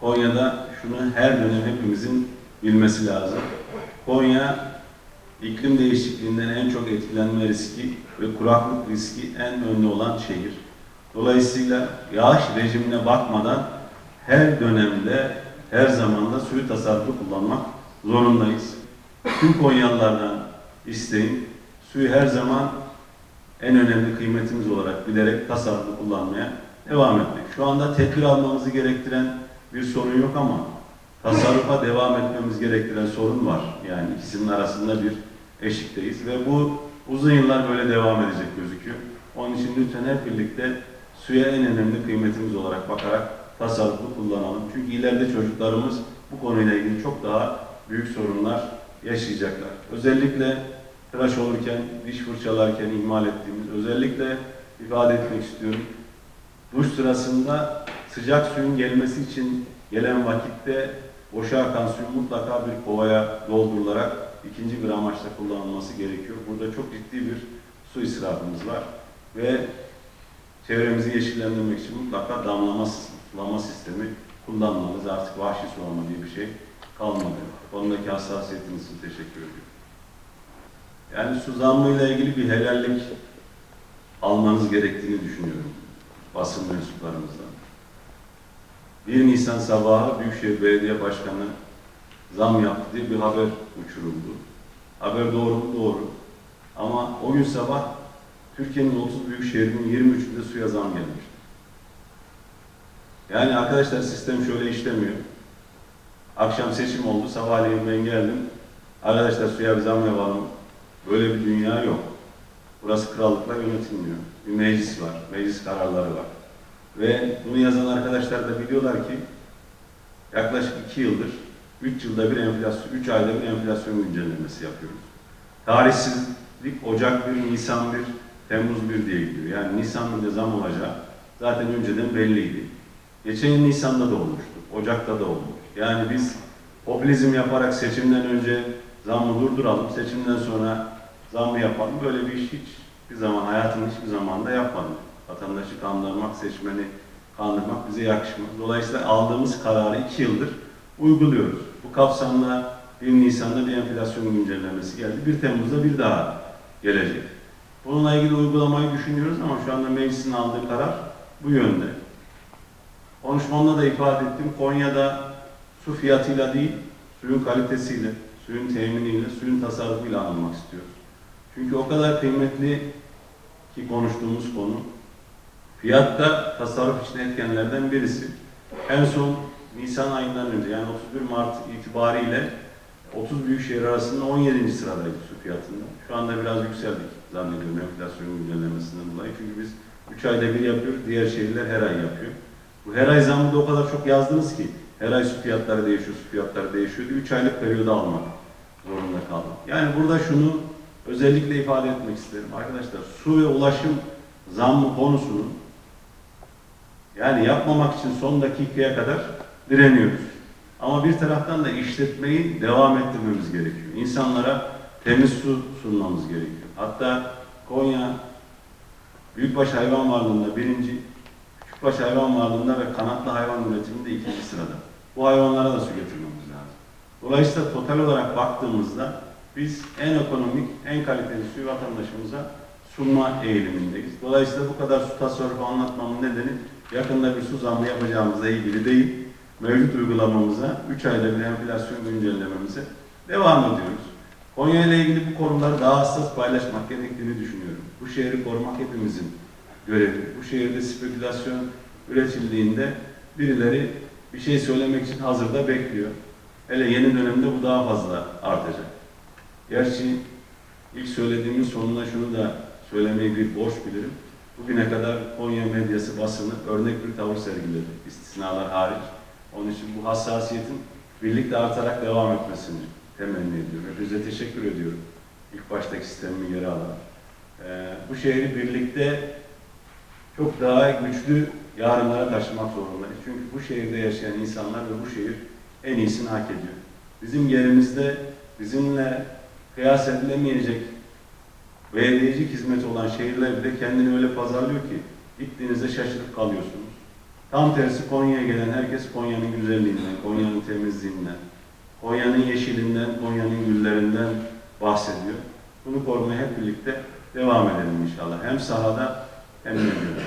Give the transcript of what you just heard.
Konya'da şunu her dönem hepimizin bilmesi lazım. Konya iklim değişikliğinden en çok etkilenme riski ve kuraklık riski en önde olan şehir. Dolayısıyla yağış rejimine bakmadan her dönemde, her zamanda suyu tasarruflu kullanmak zorundayız. Tüm Konyalılardan isteğim suyu her zaman en önemli kıymetimiz olarak bilerek tasarruflu kullanmaya devam etmek. Şu anda tedbir almamızı gerektiren bir sorun yok ama tasarrufa devam etmemiz gerektiren sorun var. Yani ikisinin arasında bir eşikteyiz ve bu uzun yıllar böyle devam edecek gözüküyor. Onun için lütfen hep birlikte suya en önemli kıymetimiz olarak bakarak tasarruflu kullanalım. Çünkü ileride çocuklarımız bu konuyla ilgili çok daha büyük sorunlar yaşayacaklar. Özellikle tıraş olurken, diş fırçalarken ihmal ettiğimiz, özellikle ifade etmek istiyorum. Duş sırasında sıcak suyun gelmesi için gelen vakitte boşa akan suyun mutlaka bir kovaya doldurularak ikinci bir amaçla kullanılması gerekiyor. Burada çok ciddi bir su israfımız var ve çevremizi yeşillendirmek için mutlaka damlama, sulama sistemi kullanmalıyız. Artık vahşi sulama diye bir şey kalmadı. Konudaki hassasiyetiniz için teşekkür ediyorum. Yani su zammıyla ilgili bir helallik almanız gerektiğini düşünüyorum basın mensuplarımızdan. 1 Nisan sabahı Büyükşehir Belediye Başkanı zam yaptı diye bir haber uçuruldu. Haber doğru mu? Doğru. Ama o gün sabah Türkiye'nin 30 büyük şehrinin 23'ünde suya zam gelmişti. Yani arkadaşlar sistem şöyle işlemiyor. Akşam seçim oldu, sabahleyin ben geldim. Arkadaşlar suya bir zam yapalım. Böyle bir dünya yok. Burası krallıkla yönetilmiyor. Bir meclis var, meclis kararları var. Ve bunu yazan arkadaşlar da biliyorlar ki yaklaşık iki yıldır, üç yılda bir enflasyon, üç ayda bir enflasyon güncellemesi yapıyoruz. Tarihsizlik Ocak 1, Nisan 1, Temmuz 1 diye gidiyor. Yani Nisan 1'de zam olacak. Zaten önceden belliydi. Geçen yıl Nisan'da da olmuştu. Ocak'ta da olmuş. Yani biz popülizm yaparak seçimden önce zammı durduralım, seçimden sonra zammı yapalım. Böyle bir iş hiç bir zaman, hayatın hiçbir zamanda yapmadım. Vatandaşı kandırmak, seçmeni kandırmak bize yakışmaz. Dolayısıyla aldığımız kararı iki yıldır uyguluyoruz. Bu kapsamda 1 Nisan'da bir enflasyon güncellemesi geldi. 1 Temmuz'da bir daha gelecek. Bununla ilgili uygulamayı düşünüyoruz ama şu anda meclisin aldığı karar bu yönde. Konuşmamda da ifade ettim. Konya'da su fiyatıyla değil, suyun kalitesiyle, suyun teminiyle, suyun tasarrufuyla anılmak istiyoruz. Çünkü o kadar kıymetli ki konuştuğumuz konu. Fiyatta tasarruf için etkenlerden birisi. En son Nisan ayından önce yani 31 Mart itibariyle 30 büyükşehir arasında 17. sıradaydı su fiyatında. Şu anda biraz yükseldik zannediyorum enflasyon güncellemesinden dolayı. Çünkü biz 3 ayda bir yapıyoruz, diğer şehirler her ay yapıyor. Bu her ay zammı da o kadar çok yazdınız ki her ay su fiyatları değişiyor, su fiyatları değişiyor. 3 aylık periyoda almak zorunda kaldık. Yani burada şunu özellikle ifade etmek isterim. Arkadaşlar su ve ulaşım zammı konusunu yani yapmamak için son dakikaya kadar direniyoruz. Ama bir taraftan da işletmeyi devam ettirmemiz gerekiyor. İnsanlara temiz su sunmamız gerekiyor. Hatta Konya büyükbaş hayvan varlığında birinci, küçükbaş hayvan varlığında ve kanatlı hayvan üretiminde ikinci sırada. Bu hayvanlara da su getirmemiz lazım. Dolayısıyla total olarak baktığımızda biz en ekonomik, en kaliteli suyu vatandaşımıza sunma eğilimindeyiz. Dolayısıyla bu kadar su tasarrufu anlatmamın nedeni yakında bir su zammı yapacağımızla ilgili değil, mevcut uygulamamıza 3 ayda bir enflasyon güncellememize devam ediyoruz. Konya ile ilgili bu konuları daha hassas paylaşmak gerektiğini düşünüyorum. Bu şehri korumak hepimizin görevi. Bu şehirde spekülasyon üretildiğinde birileri bir şey söylemek için hazırda bekliyor. Hele yeni dönemde bu daha fazla artacak. Gerçi ilk söylediğimin sonunda şunu da söylemeyi bir borç bilirim. Bugüne kadar Konya medyası basını örnek bir tavır sergiledi. istisnalar hariç. Onun için bu hassasiyetin birlikte artarak devam etmesini temenni ediyorum. Hepinize teşekkür ediyorum. İlk baştaki sistemi geri alan. Ee, bu şehri birlikte çok daha güçlü yarınlara taşımak zorundayız. Çünkü bu şehirde yaşayan insanlar ve bu şehir en iyisini hak ediyor. Bizim yerimizde bizimle kıyas edilemeyecek belediyecilik hizmeti olan şehirler bile kendini öyle pazarlıyor ki gittiğinizde şaşırıp kalıyorsunuz. Tam tersi Konya'ya gelen herkes Konya'nın güzelliğinden, Konya'nın temizliğinden, Konya'nın yeşilinden, Konya'nın güllerinden bahsediyor. Bunu korumaya hep birlikte devam edelim inşallah. Hem sahada hem medyada.